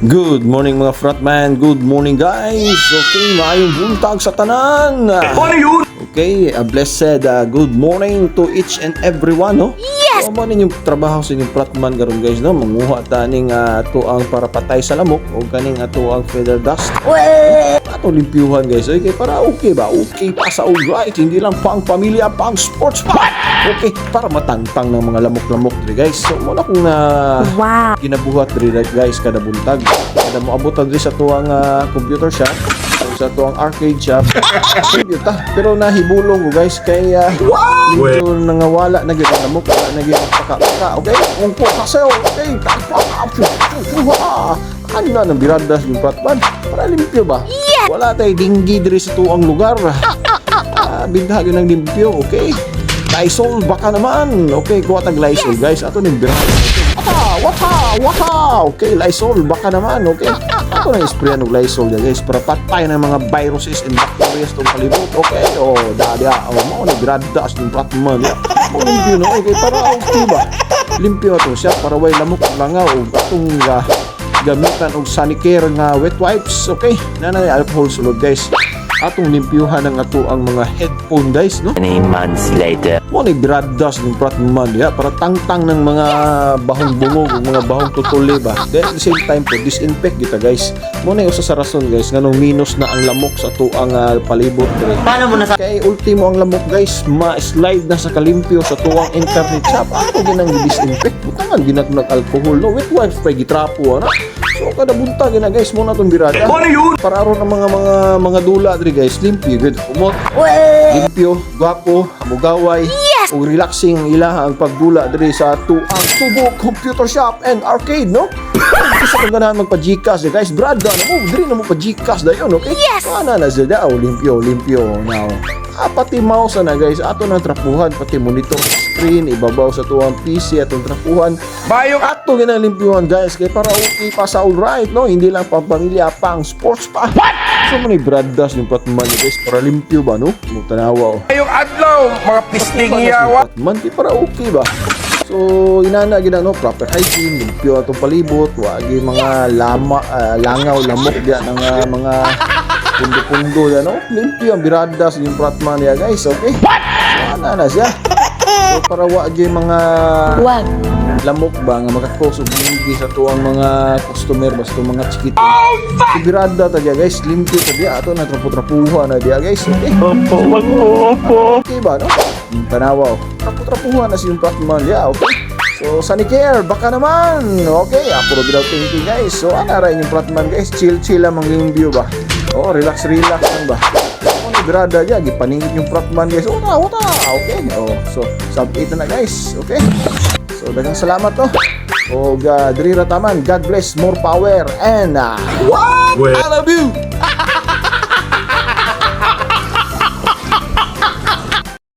Good morning mga fratman, good morning guys. Okay, maayong buntag sa tanan. Ano yun? Okay, a blessed uh, good morning to each and everyone, no? Yes! So, mo ninyong trabaho sa inyong fratman karon guys, no? Manguha taning uh, ato ang para patay sa lamok o kaning ato ang feather dust. Ato limpyuhan guys. Okay, para okay ba? Okay pa sa alright. Hindi lang pang pamilya, pang sports pa. Okay, para matangtang ng mga lamok-lamok diri guys. So, muna kung na Wow. ginabuhat diri guys kada buntag kada moabot diri sa tuwang ah, computer shop sa tuwang arcade shop Yun ta. pero nahibulong ko guys kay uh, medyo nangawala na gyud lamok wala na gyud paka okay kung po kasayo okay ano na nang biradas yung pratban para limpyo ba wala tay dinggi diri sa tuwang lugar Ah, bintag ng limpyo okay Lysol baka naman okay kuha tag Lysol guys ato ning biradas Wata! Wata! Wata! Okay, Lysol, baka naman, okay? Ako na spray ng Lysol yan, guys, para patay ng mga viruses and bacteria sa palibot, okay? Oh, dada, o, oh, mo, nagradas ng pratman, ya. O, limpyo na, okay, para okay ba? Limpyo ito siya, para way lamok ang langaw, atong uh, gamitan og sanicare nga wet wipes, okay? Nanay alcohol sulod, guys. Atong limpyuhan ng ato ang mga headphone, guys, no? Many months later. mo ni biradas ng pratman ya para tangtang ng mga bahong bungog mga bahong tutuli ba? Then at the same time po disinfect kita guys. Mo na usa sa rason guys nganong minus na ang lamok sa tuang uh, palibot dire Paano mo nasa... kay ultimo ang lamok guys ma-slide na sa kalimpyo sa tuwang internet shop. Ako ginang disinfect butangan ginatnag alcohol no? With wipes pa gitrapo ana so kada buntag na guys mo na tong birada Ano yun? para aron ang mga mga mga dula diri guys limpyo good kumot limpyo gwapo hamugaway yes! Ug relaxing ang ilaha ang pagdula diri sa tuang tubo computer shop and arcade no Gusto ko ganahan magpa-Gcash eh, guys. Brad, ano mo? Diri na mo pa-Gcash da yun, okay? Yes! Ano na sila? Oh, limpyo, limpyo. Now, ah, pati mouse na guys. Ato ng trapuhan, pati monitor screen, ibabaw sa tuwang PC atong trapuhan. Bayok! Ato ginang limpyuhan guys. Kaya para okay pa sa alright, no? Hindi lang pang pamilya, pang sports pa. What? So, man braddas yung patman guys. Para limpyo ba, no? Mutanawa, oh. Adlaw! Mga pisting yawa. Man, di para okay ba? So, inana gina no proper hygiene, limpyo atong palibot, wagi mga lama, ah, langaw, lamok diya ng ah, mga pundo-pundo yan, no? Limpyo ang biradas yung pratman niya, guys, okay? So, ana na siya. So, para wagi mga Wag. Lamok ba nga makakusog hindi sa tuwang mga customer basta mga chikito. Oh, Birada ta diya guys, limpyo ta diya ato na trapo-trapuhan na diya guys. Okay. Opo, opo. Okay ba, no? Yung tanawa, oh. Trapo-trapuhan na si yung Pratman. Yeah, okay. So, Sanicare, baka naman. Okay, apuro daw thinking, guys. So, rin yung Pratman, guys? Chill-chill lang ang view ba? Oh, relax-relax lang ba? Oh, ni Brada dyan, gipaningit yung Pratman, guys. Oh, na, wata. Okay. Oh, so, sub 8 na guys. Okay. So, dagang salamat, to. O, uh, Diri Rataman, God bless, more power, and uh, love you!